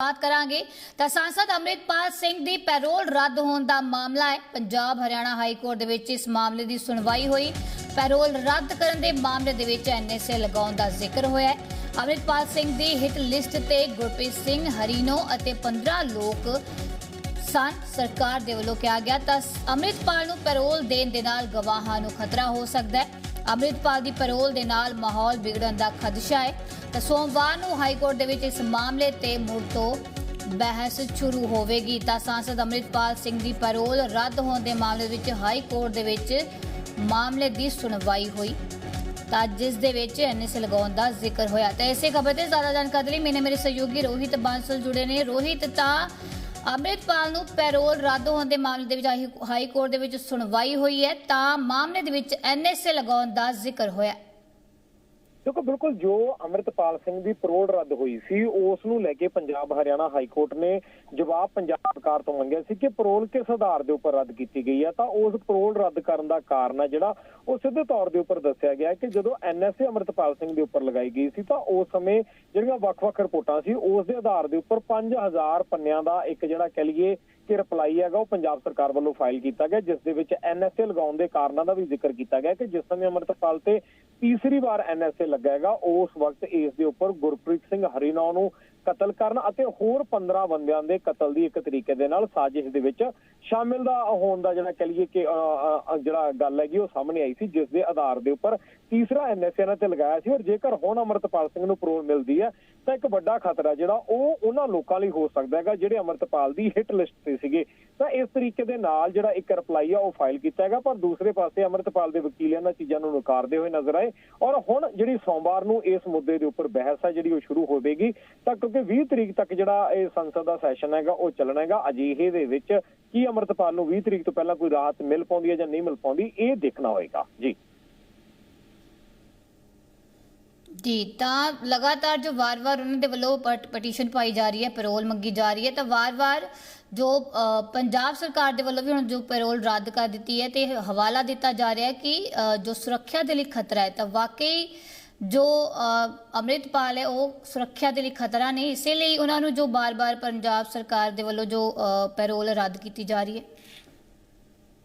ਬਾਤ ਕਰਾਂਗੇ ਤਾਂ ਸੰਸਦ ਅੰਮ੍ਰਿਤਪਾਲ ਸਿੰਘ ਦੀ ਪੈਰੋਲ ਰੱਦ ਹੋਣ ਦਾ ਮਾਮਲਾ ਹੈ। ਪੰਜਾਬ ਹਰਿਆਣਾ ਹਾਈ ਕੋਰਟ ਦੇ ਵਿੱਚ ਇਸ ਮਾਮਲੇ ਦੀ ਸੁਣਵਾਈ ਹੋਈ। ਪੈਰੋਲ ਰੱਦ ਕਰਨ ਦੇ ਮਾਮਲੇ ਦੇ ਵਿੱਚ ਐਨਐਸਏ ਲਗਾਉਣ ਦਾ ਜ਼ਿਕਰ ਹੋਇਆ ਹੈ। ਅੰਮ੍ਰਿਤਪਾਲ ਸਿੰਘ ਦੀ ਹਿੱਟ ਲਿਸਟ ਤੇ ਗੁਰਪ੍ਰੀਤ ਸਿੰਘ, ਹਰੀਨੋ ਅਤੇ 15 ਲੋਕ ਸਨ ਸਰਕਾਰ ਦੇ ਵੱਲੋਂ ਕਿਹਾ ਗਿਆ ਤਾਂ ਅੰਮ੍ਰਿਤਪਾਲ ਨੂੰ ਪੈਰੋਲ ਦੇਣ ਦੇ ਨਾਲ ਗਵਾਹਾਂ ਨੂੰ ਖਤਰਾ ਹੋ ਸਕਦਾ ਹੈ। ਅੰਮ੍ਰਿਤਪਾਲ ਦੀ ਪੈਰੋਲ ਦੇ ਨਾਲ ਮਾਹੌਲ ਵਿਗੜਨ ਦਾ ਖਦਸ਼ਾ ਹੈ। ਤਾਂ ਸੋਮਵਾਰ ਨੂੰ ਹਾਈ ਕੋਰਟ ਦੇ ਵਿੱਚ ਇਸ ਮਾਮਲੇ ਤੇ ਮੁੜ ਤੋਂ ਬਹਿਸ ਸ਼ੁਰੂ ਹੋਵੇਗੀ। ਤਾਂ ਸਾਂਸਦ ਅੰਮ੍ਰਿਤਪਾਲ ਸਿੰਘ ਦੀ ਪੈਰੋਲ ਰੱਦ ਹੋਣ ਦੇ ਮਾਮਲੇ ਵਿੱਚ ਹਾਈ ਕੋਰਟ ਦੇ ਵਿੱਚ ਮਾਮਲੇ ਦੀ ਸੁਣਵਾਈ ਹੋਈ। ਤਾਂ ਜਿਸ ਦੇ ਵਿੱਚ ਐਨਐਸਏ ਲਗਾਉਣ ਦਾ ਜ਼ਿਕਰ ਹੋਇਆ। ਤਾਂ ਇਸੇ ਖਬਰ ਤੇ ਜ਼ਿਆਦਾ ਜਾਣਕਾਰੀ ਲਈ ਮੈਨੇ ਮੇਰੇ ਸਹਿਯੋਗੀ ਰੋਹਿਤ ਬਾਂਸਲ ਜੁੜੇ ਨੇ। ਰੋਹਿਤ, ਤਾਂ ਅੰਮ੍ਰਿਤਪਾਲ ਨੂੰ ਪੈਰੋਲ ਰੱਦ ਹੋਣ ਦੇ ਮਾਮਲੇ ਦੇ ਵਿੱਚ ਹਾਈ- ਹਾਈ ਕੋਰਟ ਦੇ ਵਿੱਚ ਸੁਣਵਾਈ ਹੋਈ ਹੈ, ਤਾਂ ਮਾਮਲੇ ਦੇ ਵਿੱਚ ਐਨਐਸਏ ਲਗਾਉਣ ਦਾ ਜ਼ਿਕਰ ਹੋਇਆ। ਦੇਖੋ ਬਿਲਕੁਲ ਜੋ ਅੰਮ੍ਰਿਤਪਾਲ ਸਿੰਘ ਦੀ ਪਰੋਲ ਰੱਦ ਹੋਈ ਸੀ ਉਸ ਨੂੰ ਲੈ ਕੇ ਪੰਜਾਬ ਹਰਿਆਣਾ ਹਾਈ ਕੋਰਟ ਨੇ ਜਵਾਬ ਪੰਜਾਬ ਸਰਕਾਰ ਤੋਂ ਮੰਗਿਆ ਸੀ ਕਿ ਪਰੋਲ ਕਿਸ ਆਧਾਰ ਦੇ ਉੱਪਰ ਰੱਦ ਕੀਤੀ ਗਈ ਹੈ ਤਾਂ ਉਸ ਪਰੋਲ ਰੱਦ ਕਰਨ ਦਾ ਕਾਰਨ ਹੈ ਜਿਹੜਾ, ਉਹ ਸਿੱਧੇ ਤੌਰ ਦੇ ਉੱਪਰ ਦੱਸਿਆ ਗਿਆ ਕਿ ਜਦੋਂ ਐਨਐਸਏ ਅੰਮ੍ਰਿਤਪਾਲ ਸਿੰਘ ਦੇ ਉੱਪਰ ਲਗਾਈ ਗਈ ਸੀ, ਤਾਂ ਉਸ ਸਮੇਂ ਜਿਹੜੀਆਂ ਵੱਖ-ਵੱਖ ਰਿਪੋਰਟਾਂ ਸੀ, ਉਸ ਦੇ ਆਧਾਰ ਦੇ ਉੱਪਰ 5000 ਪੰਨਿਆਂ ਦਾ ਇੱਕ ਜਿਹੜਾ ਕਹਿ ਲਈਏ ਕਿ ਰਿਪਲਾਈ ਹੈਗਾ, ਉਹ ਪੰਜਾਬ ਸਰਕਾਰ ਵੱਲੋਂ ਫਾਈਲ ਕੀਤਾ ਗਿਆ, ਜਿਸ ਦੇ ਵਿੱਚ ਐਨਐਸਏ ਲਗਾਉਣ ਦੇ ਕਾਰਨਾਂ ਦਾ ਵੀ ਜ਼ਿਕਰ ਕੀਤਾ ਗਿਆ ਕਿ ਜਿਸ ਸਮੇਂ ਅੰਮ੍ਰਿਤਪਾਲ ਤੇ ਤੀਸਰੀ ਵਾਰ ਐਨਐਸਏ ਲੱਗਾ ਹੈਗਾ, ਉਸ ਵਕਤ ਇਸ ਦੇ ਉੱਪਰ ਗੁਰਪ੍ਰੀਤ ਸਿੰਘ ਹਰੀਨੌ ਨੂੰ ਕਤਲ ਕਰਨ ਅਤੇ ਹੋਰ 15 ਬੰਦਿਆਂ ਦੇ ਕਤਲ ਦੀ ਇੱਕ ਤਰੀਕੇ ਦੇ ਨਾਲ ਸਾਜ਼ਿਸ਼ ਦੇ ਵਿੱਚ ਸ਼ਾਮਿਲ ਦਾ ਹੋਣ ਦਾ ਜਿਹੜਾ ਕਹ ਲਈਏ ਕਿ ਜਿਹੜਾ ਗੱਲ ਹੈਗੀ ਉਹ ਸਾਹਮਣੇ ਆਈ ਸੀ, ਜਿਸ ਦੇ ਆਧਾਰ ਦੇ ਉੱਪਰ ਤੀਸਰਾ ਐਨਐਸਏ ਨਾਲ ਤੇ ਲਗਾਇਆ ਸੀ ਔਰ ਜੇਕਰ ਹੁਣ ਅਮਰਤਪਾਲ ਸਿੰਘ ਨੂੰ ਪਰੋਲ ਮਿਲਦੀ ਹੈ, ਤਾਂ ਇੱਕ ਵੱਡਾ ਖਤਰਾ ਜਿਹੜਾ ਉਹ ਉਹਨਾਂ ਲੋਕਾਂ ਲਈ ਹੋ ਸਕਦਾ ਹੈਗਾ ਜਿਹੜੇ ਅਮਰਤਪਾਲ ਦੀ ਹਿੱਟ ਲਿਸਟ ਤੇ ਸੀਗੇ। ਤਾਂ ਇਸ ਤਰੀਕੇ ਦੇ ਨਾਲ ਜਿਹੜਾ ਇੱਕ ਰਿਪਲਾਈ ਆ ਉਹ ਫਾਈਲ ਕੀਤਾ ਹੈਗਾ, ਪਰ ਦੂਸਰੇ ਪਾਸੇ ਅਮਰਤਪਾਲ ਦੇ ਵਕੀਲ ਇਹਨਾਂ ਚੀਜ਼ਾਂ ਨੂੰ ਨਕਾਰਦੇ ਹੋਏ ਨਜ਼ਰ ਆਏ ਔਰ ਹੁਣ ਜਿਹੜੀ ਸੋਮਵਾਰ ਨੂੰ ਇਸ ਮੁੱਦੇ ਦੇ ਉੱਪਰ ਬਹਿਸ ਹੈ ਜਿਹੜੀ ਉਹ ਸ਼ੁਰੂ ਹੋਵੇਗੀ ਤਾਂ ਕਿਉਂਕਿ 20 ਤਰੀਕ ਤੱਕ ਜਿਹੜਾ ਇਹ ਸੰਸਦ ਦਾ ਸੈਸ਼ਨ ਹੈਗਾ, ਉਹ ਚੱਲਣਾ ਹੈਗਾ। ਅਜਿਹੇ ਦੇ ਵਿੱਚ ਕੀ ਅਮਰਤਪਾਲ ਨੂੰ 20 ਤਰੀਕ ਤੋਂ ਪਹਿਲਾਂ ਕੋਈ ਰਾਹਤ ਮਿਲ ਪਾਉਂਦੀ ਹੈ ਜਾਂ ਨਹੀਂ ਮਿਲ ਪਾਉਂਦੀ, ਇਹ ਦੇਖਣਾ ਹੋਏਗਾ। ਜੀ। ਜੀ, ਤਾਂ ਲਗਾਤਾਰ ਜੋ ਵਾਰ-ਵਾਰ ਉਹਨਾਂ ਦੇ ਵੱਲੋਂ ਪਟੀਸ਼ਨ ਪਾਈ ਜਾ ਰਹੀ ਹੈ ਪੈਰੋਲ ਮੰਗੀ ਜਾ ਰਹੀ ਹੈ, ਤਾਂ ਵਾਰ-ਵਾਰ ਜੋ ਪੰਜਾਬ ਸਰਕਾਰ ਦੇ ਵੱਲੋਂ ਵੀ ਹੁਣ ਜੋ ਪੈਰੋਲ ਰੱਦ ਕਰ ਦਿੱਤੀ ਹੈ ਤੇ ਹਵਾਲਾ ਦਿੱਤਾ ਜਾ ਰਿਹਾ ਹੈ ਕਿ ਜੋ ਸੁਰੱਖਿਆ ਦੇ ਲਈ ਖਤਰਾ ਹੈ, ਤਾਂ ਵਾਕਈ ਜੋ ਅੰਮ੍ਰਿਤਪਾਲ ਹੈ ਉਹ ਸੁਰੱਖਿਆ ਦੇ ਲਈ ਖਤਰਾ ਨਹੀਂ ਇਸੇ ਲਈ ਉਹਨਾਂ ਨੂੰ ਜੋ ਬਾਰ-ਬਾਰ ਪੰਜਾਬ ਸਰਕਾਰ ਦੇ ਵੱਲੋਂ ਜੋ ਅ, ਪੈਰੋਲ ਰੱਦ ਕੀਤੀ ਜਾ ਰਹੀ ਹੈ।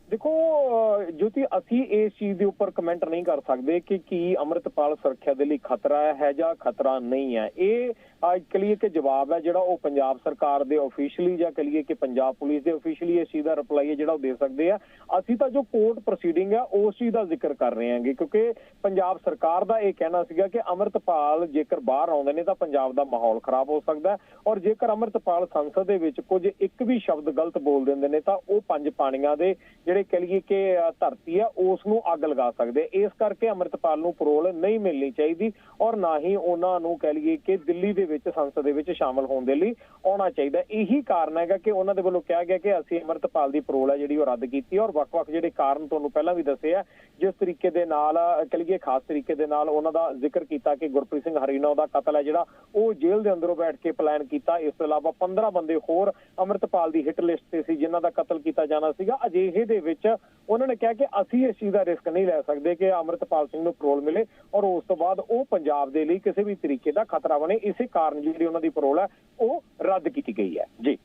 ਦੇਖੋ ਅਹ ਜੋਤੀ ਅਸੀਂ ਇਸ ਚੀਜ਼ ਦੇ ਉੱਪਰ ਕਮੈਂਟ ਨਹੀਂ ਕਰ ਸਕਦੇ ਕਿ ਕੀ ਅੰਮ੍ਰਿਤਪਾਲ ਸੁਰੱਖਿਆ ਦੇ ਲਈ ਖਤਰਾ ਹੈ ਜਾਂ ਖਤਰਾ ਨਹੀਂ ਹੈ। ਇਹ ਕਲੀਏ ਕਿ ਜਵਾਬ ਹੈ ਜਿਹੜਾ ਉਹ ਪੰਜਾਬ ਸਰਕਾਰ ਦੇ ਅਫੀਸ਼ੀਅਲੀ ਜਾਂ ਕਲੀਏ ਕਿ ਪੰਜਾਬ ਪੁਲਿਸ ਦੇ ਅਫੀਸ਼ੀਅਲੀ ਇਸ ਚੀਜ਼ ਦਾ ਰਿਪਲਾਈ ਹੈ ਜਿਹੜਾ ਉਹ ਦੇ ਸਕਦੇ ਆ। ਅਸੀਂ ਤਾਂ ਜੋ ਕੋਰਟ ਪ੍ਰੋਸੀਡਿੰਗ ਹੈ, ਉਸ ਚੀਜ਼ ਦਾ ਜ਼ਿਕਰ ਕਰ ਰਹੇ ਹਾਂਗੇ, ਕਿਉਂਕਿ ਪੰਜਾਬ ਸਰਕਾਰ ਦਾ ਇਹ ਕਹਿਣਾ ਸੀਗਾ ਕਿ ਅਮਰਤਪਾਲ ਜੇਕਰ ਬਾਹਰ ਆਉਂਦੇ ਨੇ ਤਾਂ ਪੰਜਾਬ ਦਾ ਮਾਹੌਲ ਖਰਾਬ ਹੋ ਸਕਦਾ ਔਰ ਜੇਕਰ ਅਮਰਤਪਾਲ ਸੰਸਦ ਦੇ ਵਿੱਚ ਕੁਝ ਇੱਕ ਵੀ ਸ਼ਬਦ ਗਲਤ ਬੋਲ ਦਿੰਦੇ ਨੇ ਤਾਂ ਉਹ ਪੰਜ ਪਾਣੀਆਂ ਦੇ ਜਿਹੜੇ ਕਹ ਲਈਏ ਕਿ ਧਰਤੀ ਆ ਉਸ ਨੂੰ ਅੱਗ ਲਗਾ ਸਕਦੇ ਇਸ ਕਰਕੇ ਅਮਰਤਪਾਲ ਨੂੰ ਪਰੋਲ ਨਹੀਂ ਮਿਲਣੀ ਚਾਹੀਦੀ ਔਰ ਨਾ ਹੀ ਉਹਨਾਂ ਨੂੰ ਕਹ ਲਈਏ ਕਿ ਦਿੱਲੀ ਦੇ ਵਿੱਚ ਸੰਸਦ ਦੇ ਵਿੱਚ ਸ਼ਾਮਲ ਹੋਣ ਦੇ ਲਈ ਆਉਣਾ ਚਾਹੀਦਾ ਇਹੀ ਕਾਰਨ ਹੈਗਾ ਕਿ ਉਹਨਾਂ ਦੇ ਵੱਲੋਂ ਕਿਹਾ ਗਿਆ ਕਿ ਅਸੀਂ ਅਮਰਤਪਾਲ ਦੀ ਪਰੋਲ ਹੈ ਜਿਹੜੀ ਉਹ ਰੱਦ ਕੀਤੀ ਔਰ ਵੱਖ-ਵੱਖ ਜਿਹੜੇ ਕਾਰਨ ਤੁਹਾਨੂੰ ਪਹਿਲਾਂ ਵੀ ਦੱਸੇ ਆ ਜਿਸ ਤਰੀਕੇ ਦੇ ਨਾਲ ਅ, ਲਈਏ ਖਾਸ ਤਰੀਕੇ ਦੇ ਨਾਲ ਉਹਨਾਂ ਦਾ ਜ਼ਿਕਰ ਕੀਤਾ ਕਿ ਗੁਰਪ੍ਰੀਤ ਸਿੰਘ ਹਰੀਨੋ ਦਾ ਕਤਲ ਹੈ ਜਿਹੜਾ ਉਹ ਜੇਲ੍ਹ ਦੇ ਅੰਦਰੋਂ ਬੈਠ ਕੇ ਪਲਾਨ ਕੀਤਾ। ਇਸ ਤੋਂ ਇਲਾਵਾ 15 ਬੰਦੇ ਹੋਰ ਅਮਰਤਪਾਲ ਦੀ ਹਿੱਟ ਲਿਸਟ ਤੇ ਸੀ ਜਿਨ੍ਹਾਂ ਦਾ ਕਤਲ ਕੀਤਾ ਜਾਣਾ ਸੀਗਾ। ਅਜਿਹੇ ਦੇ ਵਿੱਚ ਉਹਨਾਂ ਨੇ ਕਿਹਾ ਕਿ ਅਸੀਂ ਇਸ ਚੀਜ਼ ਦਾ ਰਿਸਕ ਨਹੀਂ ਲੈ ਸਕਦੇ ਕਿ ਅਮਰਤਪਾਲ ਸਿੰਘ ਨੂੰ ਪਰੋਲ ਮਿਲੇ ਔਰ ਉਸ ਤੋਂ ਬਾਅਦ ਉਹ ਪੰਜਾਬ ਦੇ ਲਈ ਕਿਸੇ ਵੀ ਤਰੀਕੇ ਦਾ ਖਤਰਾ ਬਣੇ। ਇਸੇ ਕਾਰਨ ਜਿਹੜੀ ਉਹਨਾਂ ਦੀ ਪਰੋਲ ਹੈ, ਉਹ ਰੱਦ ਕੀਤੀ ਗਈ ਹੈ। ਜੀ।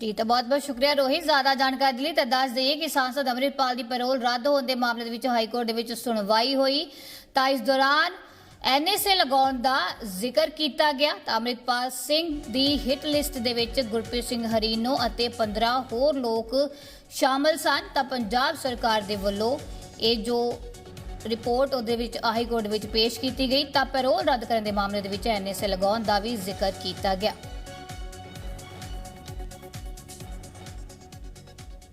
ਜੀ, ਤਾਂ ਬਹੁਤ ਬਹੁਤ ਸ਼ੁਕਰੀਆ ਰੋਹਿਤ, ਜ਼ਿਆਦਾ ਜਾਣਕਾਰੀ ਦੇ ਲਈ ਤਾਂ ਦੱਸ ਦਈਏ ਕਿ ਸਾਂਸਦ ਅਮਰਿਤਪਾਲ ਦੀ ਪੈਰੋਲ ਰੱਦ ਹੋਣ ਦੇ ਮਾਮਲੇ ਦੇ ਵਿੱਚ ਹਾਈ ਕੋਰਟ ਦੇ ਵਿੱਚ ਸੁਣਵਾਈ ਹੋਈ। ਤਾਂ ਇਸ ਦੌਰਾਨ ਐਨਐਸਏ ਲਗਾਉਣ ਦਾ ਜ਼ਿਕਰ ਕੀਤਾ ਗਿਆ। ਤਾਂ ਅਮਰਿਤਪਾਲ ਸਿੰਘ ਦੀ ਹਿੱਟ ਲਿਸਟ ਦੇ ਵਿੱਚ ਗੁਰਪ੍ਰੀਤ ਸਿੰਘ ਹਰੀਨੋ ਅਤੇ 15 ਹੋਰ ਲੋਕ ਸ਼ਾਮਲ ਸਨ। ਤਾਂ ਪੰਜਾਬ ਸਰਕਾਰ ਦੇ ਵੱਲੋਂ ਇਹ ਜੋ ਰਿਪੋਰਟ ਉਹਦੇ ਵਿੱਚ ਹਾਈ ਕੋਰਟ ਵਿੱਚ ਪੇਸ਼ ਕੀਤੀ ਗਈ, ਤਾਂ ਪੈਰੋਲ ਰੱਦ ਕਰਨ ਦੇ ਮਾਮਲੇ ਦੇ ਵਿੱਚ ਐਨਐਸਏ ਲਗਾਉਣ ਦਾ ਵੀ ਜ਼ਿਕਰ ਕੀਤਾ ਗਿਆ।